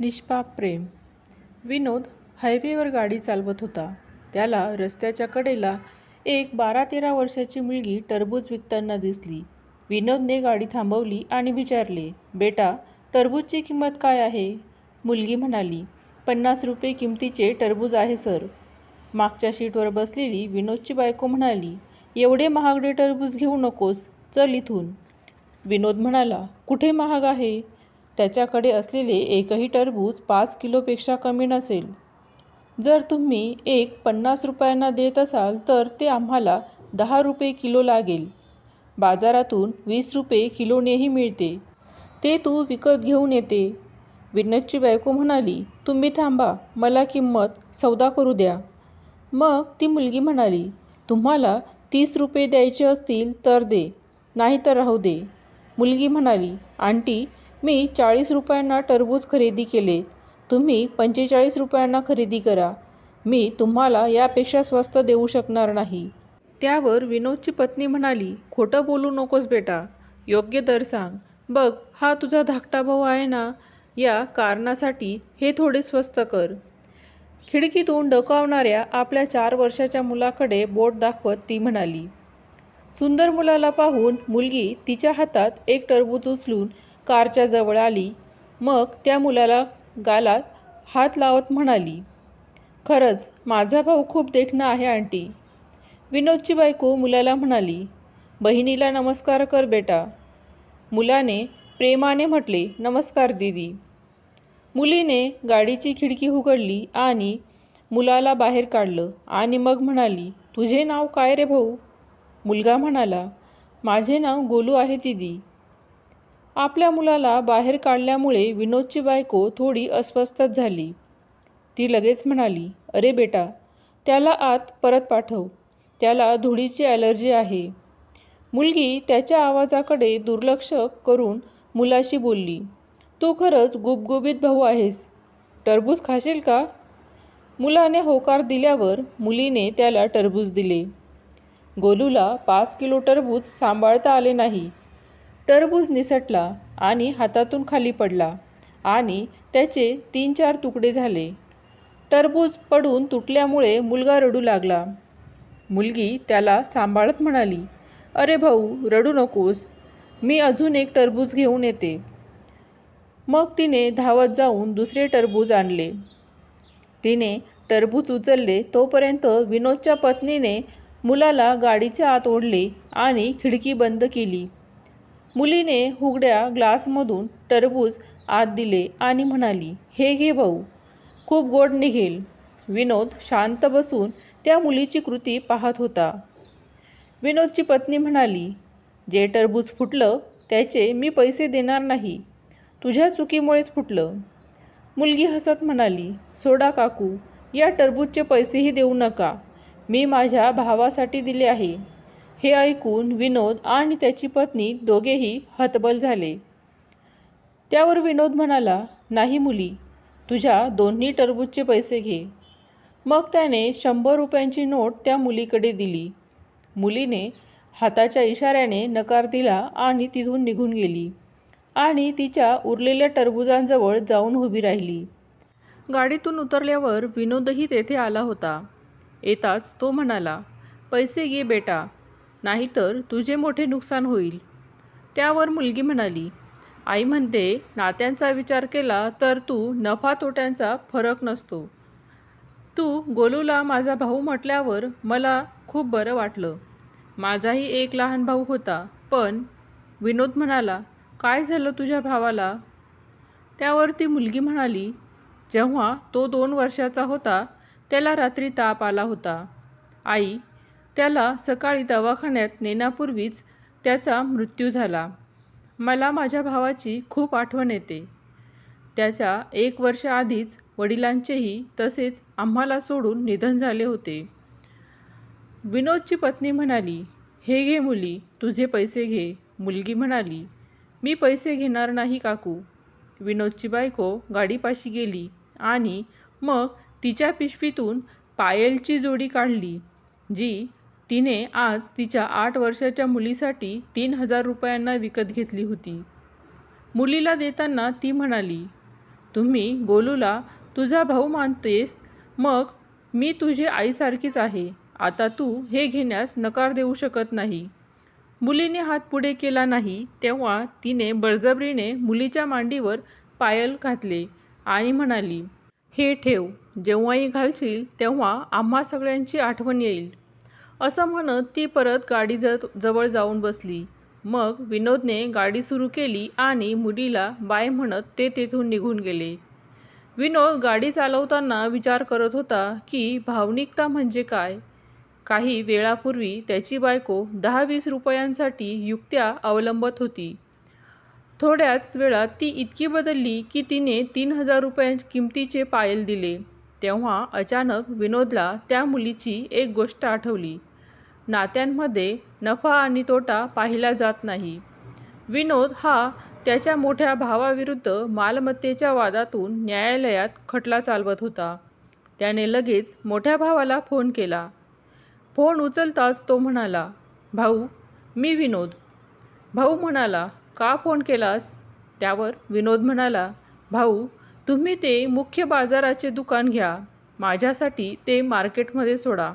निष्पाप प्रेम. विनोद हायवेवर गाडी चालवत होता. त्याला रस्त्याच्या कडेला एक बारा तेरा वर्षाची मुलगी टरबूज विकताना दिसली. विनोदने गाडी थांबवली आणि विचारले बेटा टरबूजची किंमत काय आहे? मुलगी म्हणाली पन्नास रुपये किमतीचे टरबूज आहे सर. मागच्या शीटवर बसलेली विनोदची बायको म्हणाली एवढे महागडे टरबूज घेऊ नकोस चल इथून. विनोद म्हणाला कुठे महाग आहे? त्याच्याकडे असलेले एकही टरबूज पाच किलोपेक्षा कमी नसेल. जर तुम्ही एक पन्नास रुपयांना देत असाल तर ते आम्हाला दहा रुपये किलो लागेल. बाजारातून वीस रुपये किलोनेही मिळते. ते तू विकत घेऊन येते. विनोदची बायको म्हणाली तुम्ही थांबा मला किंमत सौदा करू द्या. मग ती मुलगी म्हणाली तुम्हाला तीस रुपये द्यायचे असतील तर दे नाही तर राहू दे. मुलगी म्हणाली आंटी मी चाळीस रुपयांना टरबूज खरेदी केले. तुम्ही पंचेचाळीस रुपयांना खरेदी करा. मी तुम्हाला यापेक्षा स्वस्त देऊ शकणार नाही. त्यावर विनोदची पत्नी म्हणाली खोटं बोलू नकोस बेटा. योग्य दर सांग. बघ हा तुझा धाकटा भाऊ आहे ना? या कारणासाठी हे थोडे स्वस्त कर खिडकीतून डकावणाऱ्या आपल्या चार वर्षाच्या मुलाकडे बोट दाखवत ती म्हणाली सुंदर मुलाला पाहून मुलगी तिच्या हातात एक टरबूज उचलून कारच्या जवळ आली. मग त्या मुलाला गालात हात लावत म्हणाली खरंच माझा भाऊ खूप देखणा आहे आंटी. विनोदची बायको मुलाला म्हणाली बहिणीला नमस्कार कर बेटा. मुलाने प्रेमाने म्हटले नमस्कार दीदी. मुलीने गाडीची खिडकी उघडली आणि मुलाला बाहेर काढलं आणि मग म्हणाली तुझे नाव काय रे भाऊ? मुलगा म्हणाला माझे नाव गोलू आहे दीदी. आपल्या मुलाला बाहेर काढल्यामुळे विनोदची बायको थोडी अस्वस्थच झाली. ती लगेच म्हणाली अरे बेटा त्याला आत परत पाठव. त्याला धुळीची ॲलर्जी आहे. मुलगी त्याच्या आवाजाकडे दुर्लक्ष करून मुलाशी बोलली तू खरंच गुबगुबीत भाऊ आहेस. टरबूज खाशील का? मुलाने होकार दिल्यावर मुलीने त्याला टरबूज दिले. गोलूला पाच किलो टरबूज सांभाळता आले नाही. टरबूज निसटला आणि हातातून खाली पडला आणि त्याचे तीन चार तुकडे झाले. टरबूज पडून तुटल्यामुळे मुलगा रडू लागला. मुलगी त्याला सांभाळत म्हणाली अरे भाऊ रडू नकोस. मी अजून एक टरबूज घेऊन येते. मग तिने धावत जाऊन दुसरे टरबूज आणले. तिने टरबूज उचलले तोपर्यंत विनोदच्या पत्नीने मुलाला गाडीच्या आत ओढले आणि खिडकी बंद केली. मुलीने हुगड्या ग्लासमधून टरबूज आत दिले आणि म्हणाली हे घे भाऊ खूप गोड निघेल. विनोद शांत बसून त्या मुलीची कृती पाहत होता. विनोदची पत्नी म्हणाली जे टरबूज फुटलं त्याचे मी पैसे देणार नाही. तुझ्या चुकीमुळेच फुटलं. मुलगी हसत म्हणाली सोडा काकू या टरबूजचे पैसेही देऊ नका. मी माझ्या भावासाठी दिले आहे. हे ऐकून विनोद आणि त्याची पत्नी दोघेही हतबल झाले. त्यावर विनोद म्हणाला नाही मुली तुझ्या दोन्ही टरबूजचे पैसे घे. मग त्याने शंभर रुपयांची नोट त्या मुलीकडे दिली. मुलीने हाताच्या इशाऱ्याने नकार दिला आणि तिथून निघून गेली आणि तिच्या उरलेल्या टरबुजांजवळ जाऊन उभी राहिली. गाडीतून उतरल्यावर विनोदही तेथे आला होता. येताच तो म्हणाला पैसे घे बेटा नाहीतर तुझे मोठे नुकसान होईल. त्यावर मुलगी म्हणाली आई म्हणते नात्यांचा विचार केला तर तू नफा तोट्यांचा फरक नसतो. तू गोलूला माझा भाऊ म्हटल्यावर मला खूप बरं वाटलं. माझाही एक लहान भाऊ होता पण विनोद म्हणाला काय झालं तुझ्या भावाला? त्यावर ती मुलगी म्हणाली जेव्हा तो दोन वर्षाचा होता त्याला रात्री ताप आला होता. आई त्याला सकाळी दवाखान्यात नेण्यापूर्वीच त्याचा मृत्यू झाला. मला माझ्या भावाची खूप आठवण येते. त्याच्या एक वर्ष आधीच वडिलांचेही तसेच आम्हाला सोडून निधन झाले होते. विनोदची पत्नी म्हणाली हे घे मुली तुझे पैसे घे. मुलगी म्हणाली मी पैसे घेणार नाही काकू. विनोदची बायको गाडीपाशी गेली आणि मग तिच्या पिशवीतून पायलची जोडी काढली जी तिने आज तिच्या आठ वर्षाच्या मुलीसाठी तीन हजार रुपयांना विकत घेतली होती. मुलीला देताना ती म्हणाली तुम्ही गोलूला तुझा भाऊ मानतेस मग मी तुझी आईसारखीच आहे. आता तू हे घेण्यास नकार देऊ शकत नाही. मुलीने हात पुढे केला नाही तेव्हा तिने बळजबरीने मुलीच्या मांडीवर पायल घातले आणि म्हणाली हे ठेव जेव्हाही घालशील तेव्हा आम्हा सगळ्यांची आठवण येईल. असं म्हणत ती परत गाडी ज जवळ जाऊन बसली. मग विनोदने गाडी सुरू केली आणि मुलीला बाय म्हणत ते तेथून निघून गेले. विनोद गाडी चालवताना विचार करत होता की भावनिकता म्हणजे काय? काही वेळापूर्वी त्याची बायको दहा वीस रुपयांसाठी युक्त्या अवलंबत होती. थोड्याच वेळात ती इतकी बदलली की तिने तीन हजार रुपयां किमतीचे पायल दिले. तेव्हा अचानक विनोदला त्या मुलीची एक गोष्ट आठवली. नात्यांमध्ये नफा आणि तोटा पाहिला जात नाही. विनोद हा त्याच्या मोठ्या भावाविरुद्ध मालमत्तेच्या वादातून न्यायालयात खटला चालवत होता. त्याने लगेच मोठ्या भावाला फोन केला. फोन उचलताच तो म्हणाला भाऊ मी विनोद. भाऊ म्हणाला का फोन केलास? त्यावर विनोद म्हणाला भाऊ तुम्ही ते मुख्य बाजाराचे दुकान घ्या. माझ्यासाठी ते मार्केटमध्ये सोडा.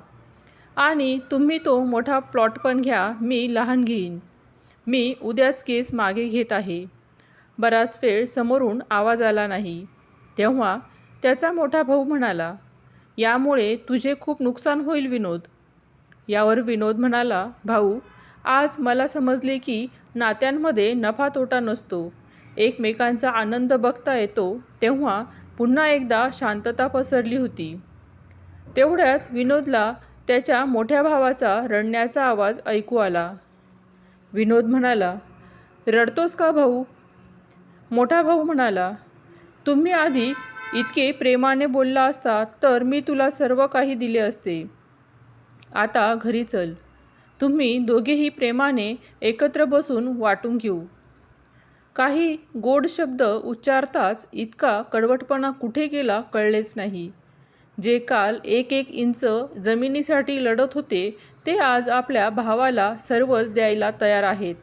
आणि तुम्ही तो मोठा प्लॉट पण घ्या मी लहान घेईन. मी उद्याच केस मागे घेत आहे. बराच वेळ समोरून आवाज आला नाही. तेव्हा त्याचा मोठा भाऊ म्हणाला यामुळे तुझे खूप नुकसान होईल विनोद. यावर विनोद म्हणाला भाऊ आज मला समजले की नात्यांमध्ये नफा तोटा नसतो. एकमेकांचा आनंद बघता येतो. तेव्हा पुन्हा एकदा शांतता पसरली होती. तेवढ्यात विनोदला त्याच्या मोठ्या भावाचा रडण्याचा आवाज ऐकू आला. विनोद म्हणाला रडतोस का भाऊ? मोठा भाऊ म्हणाला तुम्ही आधी इतके प्रेमाने बोलला असता तर मी तुला सर्व काही दिले असते. आता घरी चल. तुम्ही दोघेही प्रेमाने एकत्र बसून वाटून घेऊ. काही गोड शब्द उच्चारताच इतका कडवटपणा कुठे गेला कळलेच नाही. जे काल एक एक इंच जमिनीसाठी लढत होते ते आज आपल्या भावाला सर्वच द्यायला तयार आहेत.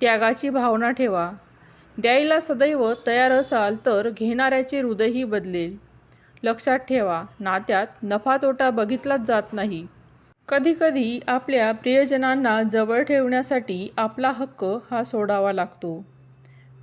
त्यागाची भावना ठेवा. द्यायला सदैव तयार असाल तर घेणाऱ्याचे हृदयही बदलेल. लक्षात ठेवा नात्यात नफा तोटा बघितलाच जात नाही. कधीकधी आपल्या प्रियजनांना जवळ ठेवण्यासाठी आपला हक्क हा सोडावा लागतो.